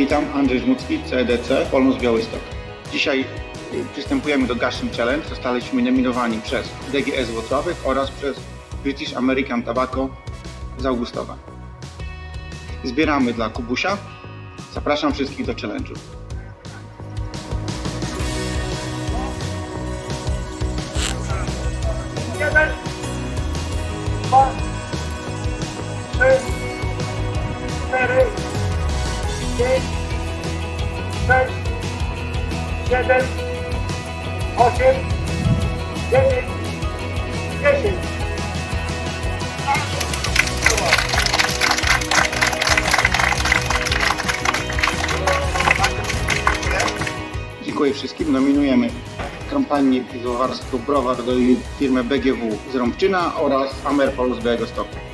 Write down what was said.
Witam, Andrzej Żmucki, CDC, Polnus Białystok. Dzisiaj y, przystępujemy do Gashing Challenge. Zostaliśmy nominowani przez DGS Włocławek oraz przez British American Tobacco z Augustowa. Zbieramy dla Kubusia. Zapraszam wszystkich do challenge'u. jeden, dwa, trzy, cztery, pięć, sześć, siedem, osiem, dziewięć, dziesięć. Dziękuję wszystkim. Nominujemy kampanię piwowarską Browar do firmy BGW z Rąbczyna oraz Amerpol z Białegostoku.